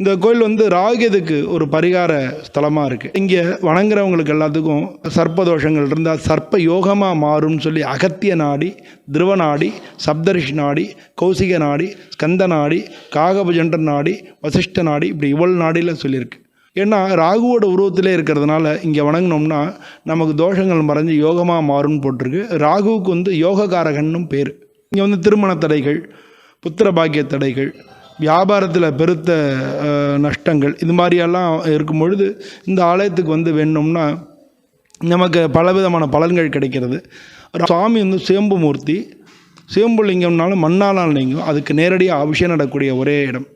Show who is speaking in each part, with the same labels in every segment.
Speaker 1: இந்த கோயில் வந்து ராகுகேதுக்கு ஒரு பரிகார ஸ்தலமாக இருக்குது இங்கே வணங்குறவங்களுக்கு எல்லாத்துக்கும் சர்ப்ப தோஷங்கள் இருந்தால் சர்ப்ப யோகமாக மாறும்னு சொல்லி அகத்திய நாடி திருவ நாடி சப்தரிஷி நாடி கௌசிக நாடி ஸ்கந்த நாடி காகபஜண்டர் நாடி வசிஷ்ட நாடி இப்படி இவள் நாடியில் சொல்லியிருக்கு. ஏன்னா ராகுவோட உருவத்திலே இருக்கிறதுனால இங்கே வணங்கினோம்னா நமக்கு தோஷங்கள் மறைஞ்சு யோகமாக மாறும்னு போட்டிருக்கு. ராகுவுக்கு வந்து யோககாரகன்னும் பேர். இங்கே வந்து திருமண தடைகள் புத்திர பாக்கிய தடைகள் வியாபாரத்தில் பெருத்த நஷ்டங்கள். இது மாதிரியெல்லாம் இருக்கும் பொழுது இந்த ஆலயத்துக்கு வந்து வேணும்னா நமக்கு பலவிதமான பலன்கள் கிடைக்கிறது. சுவாமி வந்து சுயம்பு மூர்த்தி. சுயம்பு லிங்கம்னாலும் மண்ணாலால் லிங்கம். அதுக்கு நேரடியாக அபிஷேகம் நடக்கூடிய ஒரே இடம்.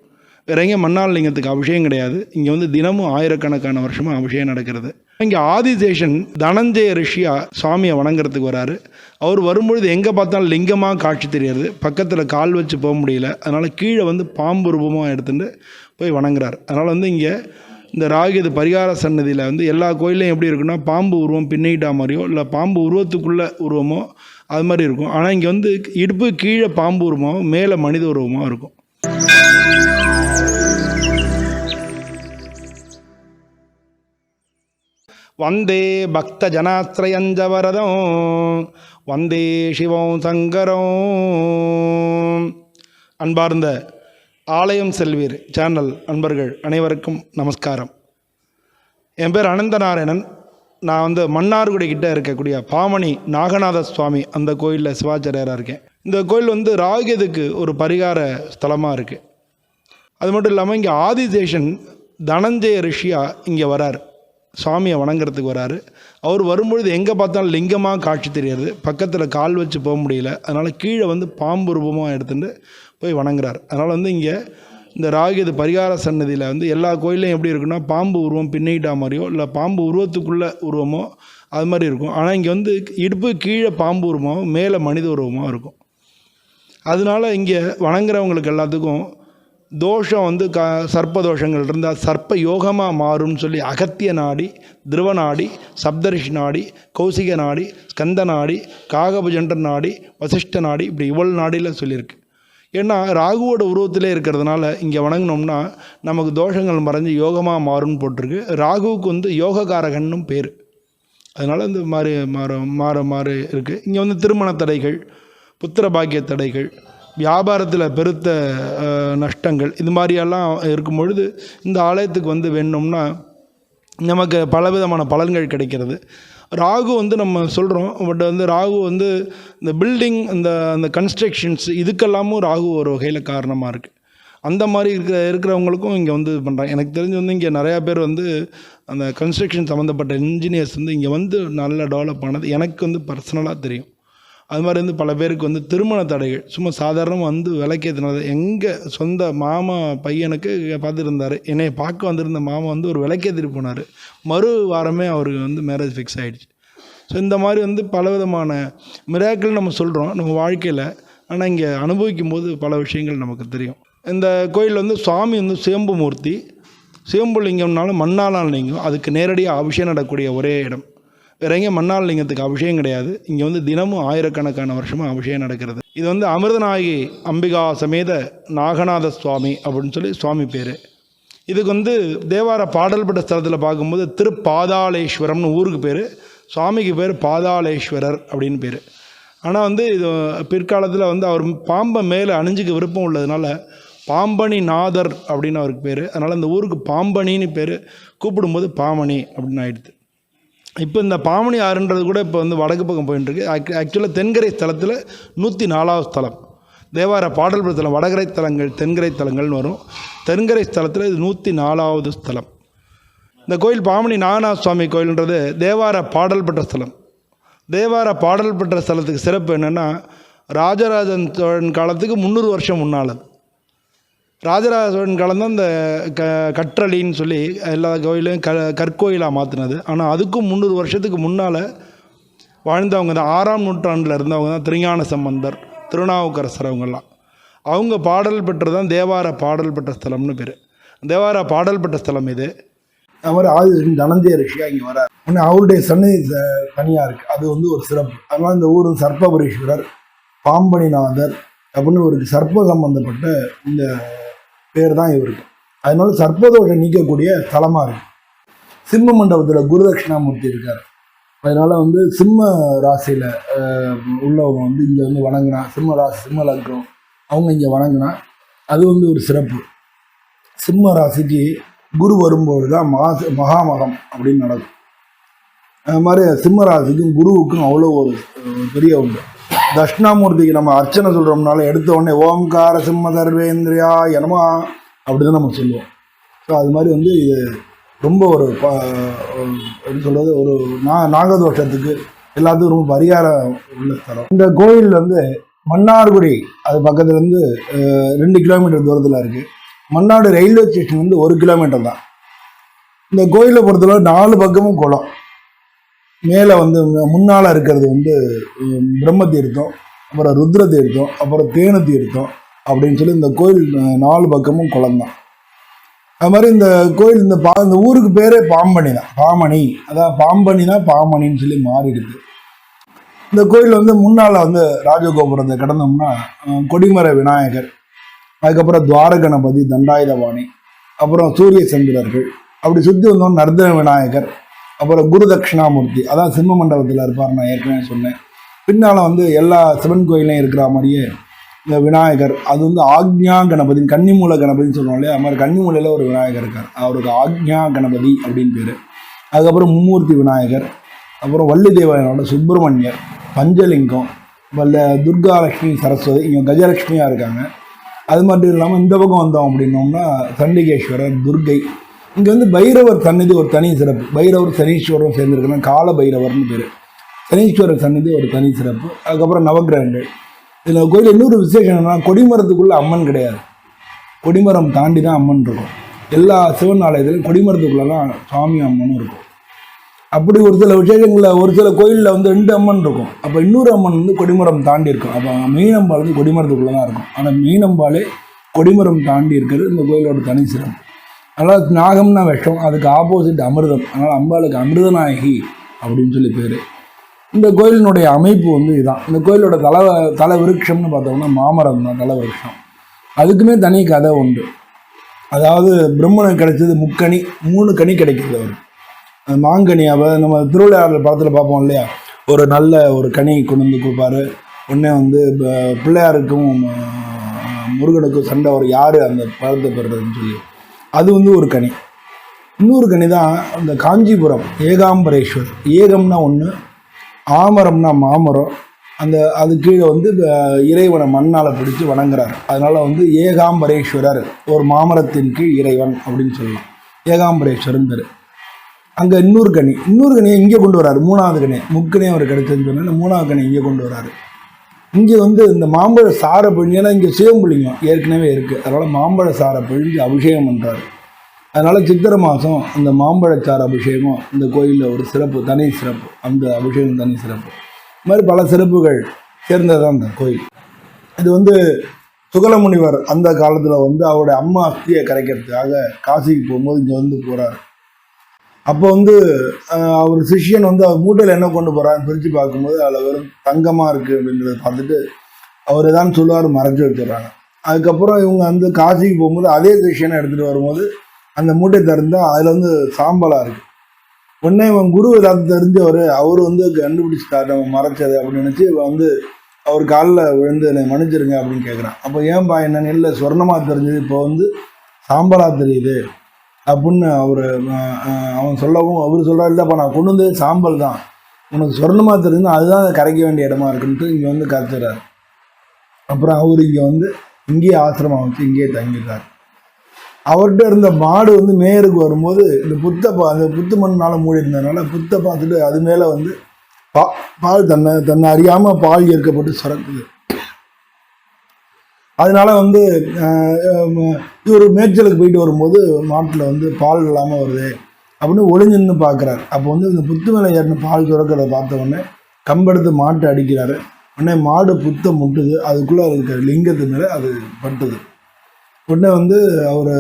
Speaker 1: வேற எங்கேயும் மண்ணால் லிங்கத்துக்கு அபிஷேகம் கிடையாது. இங்கே வந்து தினமும் ஆயிரக்கணக்கான வருஷமாக அபிஷேகம் நடக்கிறது. இங்கே ஆதிசேஷன் தனஞ்சய ரிஷியா சுவாமியை வணங்குறதுக்கு வராரு. அவர் வரும்பொழுது எங்கே பார்த்தாலும் லிங்கமாக காட்சி தெரியாது. பக்கத்தில் கால் வச்சு போக முடியல. அதனால் கீழே வந்து பாம்பு ரூபமாக எடுத்துட்டு போய் வணங்குறாரு. அதனால் வந்து இங்கே இந்த ராகியது பரிகார சன்னதியில் வந்து எல்லா கோயிலையும் எப்படி இருக்குன்னா பாம்பு உருவம் பின்னிக்கிட்டா மாதிரியோ இல்லை பாம்பு உருவத்துக்குள்ள உருவமோ அது மாதிரி இருக்கும். ஆனால் இங்கே வந்து இடுப்பு கீழே பாம்பு உருவமாகவும் மேலே மனித உருவமாக இருக்கும். வந்தே பக்த ஜனாஸ்திரயஞ்ச வந்தே சிவம் சங்கரம். அன்பார்ந்த ஆலயம் செல்வீர் சேனல் அன்பர்கள் அனைவருக்கும் நமஸ்காரம். என் பேர் அனந்தநாராயணன். நான் வந்து மன்னார்குடி கிட்டே இருக்கக்கூடிய பாமணி நாகநாத சுவாமி அந்த கோயிலில் சிவாச்சாரியாராக இருக்கேன். இந்த கோயில் வந்து ராகியதுக்கு ஒரு பரிகார ஸ்தலமாக இருக்குது அது மட்டும் இல்லாமல் இங்கே ஆதிசேஷன் தனஞ்சய ரிஷியா இங்கே வரார். சுவாமியை வணங்குறதுக்கு வராரு. அவர் வரும்பொழுது எங்கே பார்த்தாலும் லிங்கமாக காட்சி தெரியாது. பக்கத்தில் கால் வச்சு போக முடியல. அதனால் கீழே வந்து பாம்பு ரூபமாக எடுத்துகிட்டு போய் வணங்குறார். அதனால் வந்து இங்கே இந்த ராகிது பரிகார சன்னதியில் வந்து எல்லா கோயிலையும் எப்படி இருக்குன்னா பாம்பு உருவம் பின்னிக்கிட்டா மாதிரியோ இல்லை பாம்பு உருவத்துக்குள்ள உருவமோ அது மாதிரி இருக்கும். ஆனால் இங்கே வந்து இடுப்பு கீழே பாம்பு உருவமாகவும் மேலே மனித உருவமாக இருக்கும். அதனால இங்கே வணங்குறவங்களுக்கு எல்லாத்துக்கும் தோஷம் வந்து க சர்ப்ப தோஷங்கள் இருந்தால் சர்ப்ப யோகமாக மாறும்னு சொல்லி அகத்திய நாடி திருவ நாடி சப்தரிஷி நாடி கௌசிக நாடி ஸ்கந்த நாடி காகபுஜண்டர் நாடி வசிஷ்ட நாடி இப்படி இவ்வளவு நாடியில் சொல்லியிருக்கு. ஏன்னா ராகுவோட உருவத்திலே இருக்கிறதுனால இங்கே வணங்கினோம்னா நமக்கு தோஷங்கள் மறைஞ்சு யோகமாக மாறும்னு போட்டிருக்கு. ராகுவுக்கு வந்து யோககாரகன்னும் பேர். அதனால் இந்த மாதிரி மாற மாற மாறி இருக்குது இங்கே வந்து திருமண தடைகள் புத்திர பாக்கிய தடைகள் வியாபாரத்தில் பெருத்த நஷ்டங்கள். இது மாதிரியெல்லாம் இருக்கும் பொழுது இந்த ஆலயத்துக்கு வந்து வேணும்னா நமக்கு பலவிதமான பலன்கள் கிடைக்கிறது. ராகு வந்து நம்ம சொல்கிறோம் பட் வந்து ராகு வந்து இந்த பில்டிங் இந்த அந்த கன்ஸ்ட்ரக்ஷன்ஸ் இதுக்கெல்லாமும் ராகு ஒரு வகையில் காரணமாக இருக்குது அந்த மாதிரி இருக்கிற இருக்கிறவங்களுக்கும் இங்கே வந்து பண்ணுறாங்க எனக்கு தெரிஞ்சு வந்து இங்கே நிறையா பேர் வந்து அந்த கன்ஸ்ட்ரக்ஷன் சம்மந்தப்பட்ட இன்ஜினியர்ஸ் வந்து இங்கே வந்து நல்லா டெவலப் ஆனது எனக்கு வந்து பர்சனலாக தெரியும். அது மாதிரி வந்து பல பேருக்கு வந்து திருமண தடைகள். சும்மா சாதாரணமாக வந்து விளக்கேற்றினது எங்கள் சொந்த மாமா பையனுக்கு பார்த்துருந்தாரு. என்னை பார்க்க வந்திருந்த மாமா வந்து ஒரு விளக்கேற்றிட்டு போனார். மறு வாரமே அவருக்கு வந்து மேரேஜ் ஃபிக்ஸ் ஆகிடுச்சு ஸோ இந்த மாதிரி வந்து பலவிதமான மிராக்கள் நம்ம சொல்கிறோம் நம்ம வாழ்க்கையில். ஆனால் இங்கே அனுபவிக்கும் போது பல விஷயங்கள் நமக்கு தெரியும். இந்த கோயில் வந்து சுவாமி வந்து சுயம்பு மூர்த்தி. சுயம்பு லிங்கம்னாலும் மண்ணாலால் லிங்கம் அதுக்கு நேரடியாக அபிஷேகம் நடக்கக்கூடிய ஒரே இடம். இறங்கிய எங்கேயும் லிங்கத்துக்கு அபிஷேகம் கிடையாது. இங்கே வந்து தினமும் ஆயிரக்கணக்கான வருஷமாக அபிஷேகம் நடக்கிறது. இது வந்து அமிர்தநாயகி அம்பிகா சமேத நாகநாத சுவாமி அப்படின்னு சொல்லி சுவாமி பேர். இதுக்கு வந்து தேவார பாடல்பட்ட ஸ்தலத்தில் பார்க்கும்போது திருப்பாதாளேஸ்வரம்னு ஊருக்கு பேர். சுவாமிக்கு பேர் பாதாளேஸ்வரர் அப்படின்னு பேர். ஆனால் வந்து இது பிற்காலத்தில் வந்து அவர் பாம்பை மேலே அணிஞ்சிக்க விருப்பம் உள்ளதுனால பாம்பணி நாதர் அப்படின்னு அவருக்கு பேர். அதனால் அந்த ஊருக்கு பாம்பணின்னு பேர். கூப்பிடும்போது பாமணி அப்படின்னு ஆயிடுது. இப்போ இந்த பாமணி ஆறுன்றது கூட இப்போ வந்து வடக்கு பக்கம் போயிட்டு ஆக் ஆக்சுவலாக தென்கரை ஸ்தலத்தில் நூற்றி நாலாவது ஸ்தலம். தேவார பாடல் பிரத்தலம் வடகரை தலங்கள் தென்கரை தலங்கள்னு வரும். தென்கரை ஸ்தலத்தில் இது நூற்றி நாலாவது ஸ்தலம். இந்த கோயில் பாமணி நாகநாத சுவாமி கோயில்ன்றது தேவார பாடல் பெற்ற ஸ்தலம். தேவார பாடல் பெற்ற ஸ்தலத்துக்கு சிறப்பு என்னென்னா ராஜராஜன் சோழன் காலத்துக்கு முந்நூறு வருஷம் முன்னால் ராஜராஜ சோழன் காலம் அந்த க கற்றலின்னு சொல்லி எல்லா கோயிலையும் க கற்கோயிலாக மாற்றினது ஆனால் அதுக்கும் முந்நூறு வருஷத்துக்கு முன்னால் வாழ்ந்தவங்க தான். ஆறாம் நூற்றாண்டில் இருந்தவங்க தான் திருஞான சம்பந்தர் திருநாவுக்கரசர் அவங்கெல்லாம். அவங்க பாடல் பெற்றது தான் தேவார பாடல் பெற்ற ஸ்தலம்னு பேர். தேவார பாடல் பெற்ற ஸ்தலம் இது.
Speaker 2: அவர் ஆதி தனஞ்சய ரிஷியாக இங்கே வரார். ஆனால் அவருடைய சன்னதி தனியாக இருக்குது அது வந்து ஒரு சிறப்பு. அதனால் இந்த ஊரும் சர்ப்பபுரீஸ்வரர் பாம்பணிநாதர் அப்படின்னு ஒரு சர்ப்ப சம்பந்தப்பட்ட இந்த பேர் தான் இவருக்கு. அதனால சர்ப்பதோஷம் நீக்கக்கூடிய தலமாக இருக்கு. சிம்ம மண்டபத்தில் குருதட்சிணாமூர்த்தி இருக்கார். அதனால வந்து சிம்ம ராசியில் உள்ளவங்க வந்து இங்கே வந்து வணங்கினா சிம்ம ராசி சிம்ம லக்னம் அவங்க இங்கே வணங்கினா அது வந்து ஒரு சிறப்பு. சிம்ம ராசிக்கு குரு வரும்போது தான் மகாச மகாமகம் அப்படின்னு நடக்கும். அது மாதிரி சிம்ம ராசிக்கும் குருவுக்கும் அவ்வளோ ஒரு பெரிய உண்டு. தட்சிணாமூர்த்திக்கு நம்ம அர்ச்சனை சொல்கிறோம்னால எடுத்த உடனே ஓம்கார சிம்ம சர்வேந்திரியா எனமா அப்படின்னு நம்ம சொல்லுவோம். ஸோ அது மாதிரி வந்து இது ரொம்ப ஒரு ப- எப்படி சொல்கிறது ஒரு நா நாகதோஷத்துக்கு எல்லாத்துக்கும் ரொம்ப பரிகாரம் உள்ள ஸ்தலம். இந்த கோயில் வந்து மன்னார்குடி அது பக்கத்தில் இருந்து ரெண்டு கிலோமீட்டர் தூரத்தில் இருக்குது மன்னாடு ரயில்வே ஸ்டேஷன் வந்து ஒரு கிலோமீட்டர் தான். இந்த கோயிலை பொறுத்தளவு நாலு பக்கமும் குளம். மேலே வந்து முன்னால் இருக்கிறது வந்து பிரம்ம தீர்த்தம் அப்புறம் ருத்ர தீர்த்தம் அப்புறம் தேனு தீர்த்தம் அப்படின்னு சொல்லி இந்த கோயில் நாலு பக்கமும் குளம் தான். அது மாதிரி இந்த கோயில் இந்த பா இந்த ஊருக்கு பேரே பாம்பனி தான். பாமணி. அதான் பாம்பனினா தான் பாமணின்னு சொல்லி மாறிடுது. இந்த கோயில் வந்து முன்னால் வந்து ராஜகோபுரத்தை கடந்தோம்னா கொடிமர விநாயகர் அதுக்கப்புறம் துவார கணபதி தண்டாயுதபாணி அப்புறம் சூரிய சந்திரர்கள் அப்படி சுற்றி வந்தோம் நர்தன விநாயகர். அப்புறம் குரு தட்சிணாமூர்த்தி அதான் சிம்ம மண்டபத்தில் இருப்பார் நான் ஏற்கனவே சொன்னேன். பின்னால் வந்து எல்லா சிவன் கோயிலையும் இருக்கிற மாதிரியே இந்த விநாயகர் அது வந்து ஆக்ஞா கணபதி கன்னிமூல கணபதினு சொல்லுவோம் இல்லையா? அது மாதிரி கன்னிமூலையில் ஒரு விநாயகர் இருக்கார். அவருக்கு ஆக்ஞா கணபதி அப்படின்னு பேர். அதுக்கப்புறம் மும்மூர்த்தி விநாயகர் அப்புறம் வள்ளி தேவனோட சுப்பிரமணியர் பஞ்சலிங்கம் வல்ல துர்கா லக்ஷ்மி சரஸ்வதி இங்கே கஜலட்சுமியாக இருக்காங்க. அது மட்டும் இல்லாமல் இந்த பக்கம் வந்தோம் அப்படின்னோம்னா சண்டிகேஸ்வரர் துர்கை இங்கே வந்து பைரவர் சன்னதி ஒரு தனி சிறப்பு. பைரவர் சனீஸ்வரரும் சேர்ந்துருக்குன்னா கால பைரவர்னு பேர். சனீஸ்வரர் சன்னதி ஒரு தனி சிறப்பு. அதுக்கப்புறம் நவகிரகங்கள் இதில் கோயில் இன்னொரு விசேஷம் என்னன்னா கொடிமரத்துக்குள்ளே அம்மன் கிடையாது. கொடிமரம் தாண்டி தான் அம்மன் இருக்கும். எல்லா சிவன் ஆலயத்திலும் கொடிமரத்துக்குள்ளே தான் சுவாமி அம்மனும் இருக்கும். அப்படி ஒரு சில விசேஷங்களில் ஒரு சில கோயிலில் வந்து ரெண்டு அம்மன் இருக்கும். அப்போ இன்னொரு அம்மன் வந்து கொடிமரம் தாண்டி இருக்கும் அப்போ மீனம்பால் வந்து கொடிமரத்துக்குள்ளே தான் இருக்கும். ஆனால் மீனம்பாலே கொடிமரம் தாண்டி இருக்கிறது இந்த கோயிலோட தனி சிறப்பு. அதனால் நாகம்னா விஷம் அதுக்கு ஆப்போசிட் அமிர்தம். அதனால் அம்பாளுக்கு அமிர்தநாயகி அப்படின்னு சொல்லி பேர். இந்த கோயிலினுடைய அமைப்பு வந்து இதுதான் இந்த கோயிலோட தல தல விருட்சம்னு பார்த்தோம்னா மாமரம் தான் தல விருட்சம் அதுக்குமே தனி கதை உண்டு. அதாவது பிரம்மனுக்கு கிடைச்சது முக்கனி மூணு கனி கிடைக்கிறது அவர் மாங்கனி அவ நம்ம திருவிளையாடல் படத்தில் பார்ப்போம் இல்லையா? ஒரு நல்ல ஒரு கனி கொண்டு வந்து கொடுப்பாரு. உடனே வந்து பிள்ளையாருக்கும் முருகனுக்கும் சண்டை அவர் யார் அந்த பழத்தை பெறுறதுன்னு சொல்லி. அது வந்து ஒரு கனி. இன்னொரு கனி தான் அந்த காஞ்சிபுரம் ஏகாம்பரேஸ்வர். ஏகம்னா ஒன்று ஆமரம்னா மாமரம். அந்த அது கீழே வந்து இறைவனை மண்ணால் பிடிச்சி வணங்குறார். அதனால் வந்து ஏகாம்பரேஸ்வரர் ஒரு மாமரத்தின் கீழ் இறைவன் அப்படின்னு சொல்லலாம். ஏகாம்பரேஸ்வரன் பேர். அங்கே இன்னொரு கனி. இன்னொரு கனியை இங்கே கொண்டு வராரு மூணாவது கனி. முக்கனி அவர் கிடைச்சதுன்னு சொன்னால் மூணாவது கனி இங்கே கொண்டு வராரு இங்கே வந்து இந்த மாம்பழ சாரை பிழிஞ்சு ஏன்னா இங்கே சிவம்புலிங்கம் ஏற்கனவே இருக்குது அதனால் மாம்பழ சாரை பிழிஞ்சு அபிஷேகம் பண்ணுறாரு அதனால் சித்திரை மாதம் அந்த மாம்பழச்சார் அபிஷேகம் இந்த கோயிலில் ஒரு சிறப்பு தனி சிறப்பு. அந்த அபிஷேகம் தனி சிறப்பு. இது மாதிரி பல சிறப்புகள் சேர்ந்தது தான் அந்த கோயில். இது வந்து சுகலமுனிவர் அந்த காலத்தில் வந்து அவருடைய அம்மா அஸ்தியை கரைக்கிறதுக்காக காசிக்கு போகும்போது இங்கே வந்து போகிறார் அப்போ வந்து அவர் சிஷ்யன் வந்து அவர் மூட்டையில் என்ன கொண்டு போகிறான்னு பிரித்து பார்க்கும்போது அதில் வெறும் தங்கமாக இருக்குது அப்படின்றத பார்த்துட்டு அவர் தான் சொல்லுவார் மறைச்சி வச்சிடுறாங்க. அதுக்கப்புறம் இவங்க வந்து காசிக்கு போகும்போது அதே சிஷியனை எடுத்துகிட்டு வரும்போது அந்த மூட்டை திறந்தால் அதில் வந்து சாம்பலாக இருக்குது உடனே இவன் குரு எல்லாத்தையும் தெரிஞ்சவர் அவர் வந்து கண்டுபிடிச்சிட்டாரு நம்ம மறைச்சது அப்படின்னு நினச்சி இவன் வந்து அவர் காலில் விழுந்து என்னை மன்னிச்சிருங்க அப்படின்னு கேட்குறான் அப்போ ஏன்பா என்னன்னு இல்லை சொர்ணமாக தெரிஞ்சது? இப்போ வந்து சாம்பலாக தெரியுது. அப்படின்னு அவர் அவன் சொல்லவும் அவர் சொல்கிறார் இல்லைப்பா நான் கொண்டு வந்தது சாம்பல் தான். உனக்கு சொர்ணமாக தெரிஞ்சு அதுதான் கரைக்க வேண்டிய இடமா இருக்குன்ட்டு இங்கே வந்து கத்துறாரு. அப்புறம் அவர் இங்கே வந்து இங்கேயே ஆசிரமம் வச்சு இங்கேயே தங்கிட்டார். அவர்கிட்ட இருந்த மாடு வந்து மேயருக்கு வரும்போது இந்த புத்தை பா அந்த புத்து மண்ணால் மூடி இருந்ததுனால புத்தை பார்த்துட்டு அது மேலே வந்து பா பால் தன்னை தன்னை அறியாமல் பால் ஏற்கப்பட்டு சுரக்குது. அதனால வந்து இவர் மேய்ச்சலுக்கு போயிட்டு வரும்போது மாட்டில் வந்து பால் இல்லாமல் வருது அப்படின்னு ஒளிஞ்சுன்னு பார்க்குறாரு அப்போ வந்து இந்த புத்து மேலே ஏறின பால் சுரக்கிறத பார்த்த உடனே கம்பெடுத்து மாட்டை அடிக்கிறாரு. உடனே மாடு புத்தை முட்டுது அதுக்குள்ளே இருக்கிற லிங்கத்து மேலே அது பட்டுது. உடனே வந்து அவர்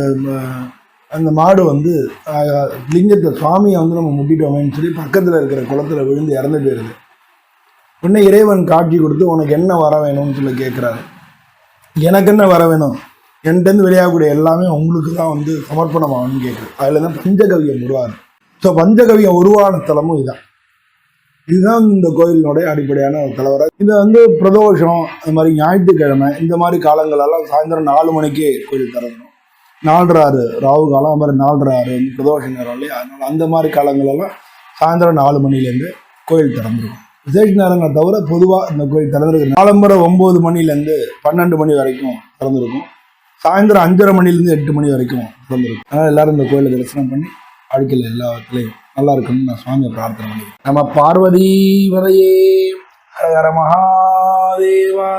Speaker 2: அந்த மாடு வந்து லிங்கத்தை சுவாமியை வந்து நம்ம முட்டிட்டோமேன்னு சொல்லி பக்கத்தில் இருக்கிற குளத்தில் விழுந்து இறந்து போயிடுது உடனே இறைவன் காட்சி கொடுத்து உனக்கு என்ன வர வேணும்னு சொல்லி கேட்குறாரு எனக்கு என்ன வர வேணும்? என்கிட்டருந்து வெளியாகக்கூடிய எல்லாமே உங்களுக்கு தான் வந்து சமர்ப்பணமாகணும்னு கேட்குது அதில் தான் பஞ்சகவியம் உருவாது ஸோ பஞ்சகவியம் உருவான தலமும் இதுதான் இதுதான் இந்த கோயிலினுடைய அடிப்படையான ஒரு தலைவரை இதை வந்து பிரதோஷம் அது மாதிரி ஞாயிற்றுக்கிழமை இந்த மாதிரி காலங்களெல்லாம் சாயந்தரம் நாலு மணிக்கே கோயில் திறந்துடும் நாலரை ஆறு காலம் அது மாதிரி நாலரை ஆறு பிரதோஷ நேரம் இல்லையா? அதனால் அந்த மாதிரி காலங்களெல்லாம் சாயந்தரம் நாலு மணிலேருந்து கோயில் திறந்துருக்கும் விசேஷ நேரங்களை தவிர பொதுவாக இந்த கோயில் திறந்துருக்கு நாலம்பரை ஒம்பது மணிலேருந்து பன்னெண்டு மணி வரைக்கும் திறந்துருக்கும். சாயந்தரம் அஞ்சரை மணிலேருந்து எட்டு மணி வரைக்கும் திறந்துருக்கும். அதனால் எல்லாரும் இந்த கோயிலை தரிசனம் பண்ணி வாழ்க்கையில் எல்லா நல்லா இருக்குன்னு நான் சுவாமியை பிரார்த்தனை பண்ணிக்கிறேன். நம்ம பார்வதி வரையே ஹர மகாதேவா.